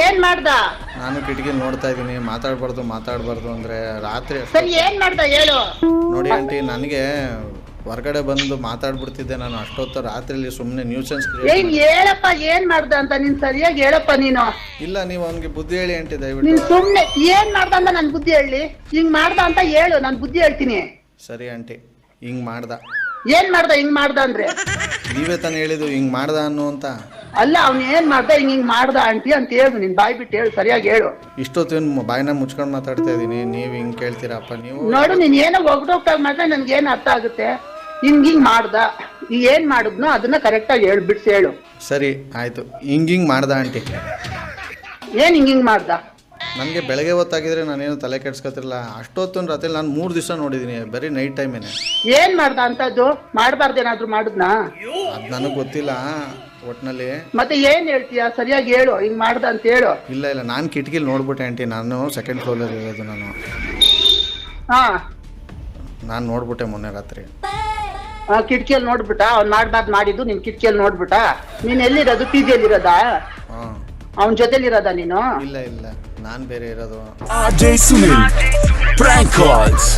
ಏನ್ ಮಾಡ್ದ? ನಾನು ಕಿಟಕಿ ನೋಡ್ತಾ ಇದೀನಿ ಮಾತಾಡ್ಬಾರ್ದು ಮಾತಾಡ್ಬಾರ್ದು ಅಂದ್ರೆ ರಾತ್ರಿ ಸರಿ ಏನ್ ಮಾಡ್ದ? ಹೇಳು. ನೋಡಿ ಆಂಟಿ ನನಗೆ ಹೊರಗಡೆ ಬಂದು ಮಾತಾಡ್ಬಿಡ್ತಿದ್ದೆ ನಾನು ಅಷ್ಟೊತ್ತು ರಾತ್ರಿಲಿ ಸುಮ್ಮನೆ ನ್ಯೂಸೆನ್ಸ್ ಏನ್ ಹೇಳಪ್ಪ ಏನ್ ಮಾಡ್ದ ಅಂತ ನೀನ್ ಸರಿಯಾಗಿ ಹೇಳಪ್ಪ ನೀನು. ಇಲ್ಲ ನೀವು ಅವನಿಗೆ ಬುದ್ಧಿ ಹೇಳಿ ಆಂಟಿ ನೀನ್ ದಯವಿಟ್ಟು ಸುಮ್ನೆ ಏನ್ ಮಾಡ್ದ ಅಂತ ನನ್ ಬುದ್ಧಿ ಹೇಳಿ. ಹಿಂಗ್ ಮಾಡ್ದ ಅಂತ ಹೇಳು ನಾನ್ ಬುದ್ಧಿ ಹೇಳ್ತೀನಿ. ಸರಿ ಆಂಟಿ ಹಿಂಗ್ ಮಾಡ್ದ. ಏನ್ ಮಾಡ್ದ ಹಿಂಗ್ ಮಾಡ್ದ ಅಂದ್ರೆ? ನೀವೇ ತಾನೇ ಹೇಳಿದ್ದು ಹಿಂಗ್ ಮಾಡ್ದ ಅನ್ನು ಅಂತ ಅಲ್ಲ ಅವ್ನು ಏನ್ ಮಾಡ್ದ ಹಿಂಗ್ ಹಿಂಗ್ ಮಾಡ್ದ ಆಂಟಿ ಅಂತ ಹೇಳು ನಿನ್ ಬಾಯ್ ಬಿಟ್ಟು ಹೇಳು ಸರಿಯಾಗಿ ಹೇಳು. ಇಷ್ಟೊತ್ತಿನ ಬಾಯಿನ ಮುಚ್ಕೊಂಡು ಮಾತಾಡ್ತಾ ಇದೀನಿ ನೀವು ಹಿಂಗ್ ಕೇಳ್ತೀರಪ್ಪ ನೀವು ನೋಡು ನೀನ್ ಏನೋ ಒಗ್ದೋಗ್ತಾಗ ಮಾತ್ರ ನನ್ಗೆ ಏನ್ ಅರ್ಥ ಆಗುತ್ತೆ? ಹಿಂಗ್ ಹಿಂಗ್ ಮಾಡ್ದ. ಈಗ ಏನ್ ಮಾಡಿದ್ನೋ ಅದನ್ನ ಕರೆಕ್ಟ್ ಆಗಿ ಹೇಳ್ಬಿಡ್ಸಿ ಹೇಳು. ಸರಿ ಆಯ್ತು. ಹಿಂಗ್ ಹಿಂಗ್ ಮಾಡ್ದ ಆಂಟಿ. ಏನ್ ಹಿಂಗ್ ಹಿಂಗ್ ಮಾಡ್ದ? ನನಗೆ ಬೆಳಗ್ಗೆ ಹೊತ್ತಾಗಿದ್ರೆ ನಾನೇನು ತಲೆ ಕೆಡ್ಸ್ಕೊತಿರಲ್ಲ ಅಷ್ಟೊತ್ತು ರಾತ್ರಿ ನಾನು ಮೂರು ದಿವಸ ನೋಡಿದ್ದೀನಿ ಬರೀ ನೈಟ್ ಟೈಮೇನೆ ಏನ್. ಮಾಡ್ದ ಅಂತದ್ದು? ಮಾಡಬಾರ್ದೇನಾದ್ರೂ ಮಾಡಿದ್ನಾ? ಅದು ನನಗೆ ಗೊತ್ತಿಲ್ಲ ಒಟ್ನಲ್ಲಿ. ಮತ್ತೆ ಏನ್ ಹೇಳ್ತೀಯಾ? ಸರಿಯಾಗಿ ಹೇಳು ಹಿಂಗ್ ಮಾಡ್ದ ಅಂತ ಹೇಳು. ಇಲ್ಲ ಇಲ್ಲ ನಾನು ಕಿಟಕಿಲಿ ನೋಡ್ಬಿಟ್ಟೆ ಆಂಟಿ. ನಾನು ಸೆಕೆಂಡ್ ಫ್ಲೋರಲ್ಲಿ ಇರೋದು ನಾನು. ಹಾ. ನಾನು ನೋಡ್ಬಿಟ್ಟೆ ಮೊನ್ನೆ ರಾತ್ರಿ. ಕಿಟಕಿಯಲ್ಲಿ ನೋಡ್ಬಿಟ್ಟ? ಅವ್ನ್ ಮಾಡ್ಬಾರ್ದು ಮಾಡಿದ್ದು ನಿನ್ ಕಿಟಕಿಯಲ್ಲಿ ನೋಡ್ಬಿಟ್ಟ? ನೀನ್ ಎಲ್ಲಿರೋದು? ಪಿ ಜಿಯಲ್ಲಿ ಇರೋದಾ ಹಾಂ. ಅವನ ಜೊತೆಲಿ ಇರೋದಾ ನೀನು? ಇಲ್ಲ ಇಲ್ಲ. ನಾನು ಬೇರೆ ಇರೋದು. ಅಜಯ್ ಸುನೀಲ್. Prank cards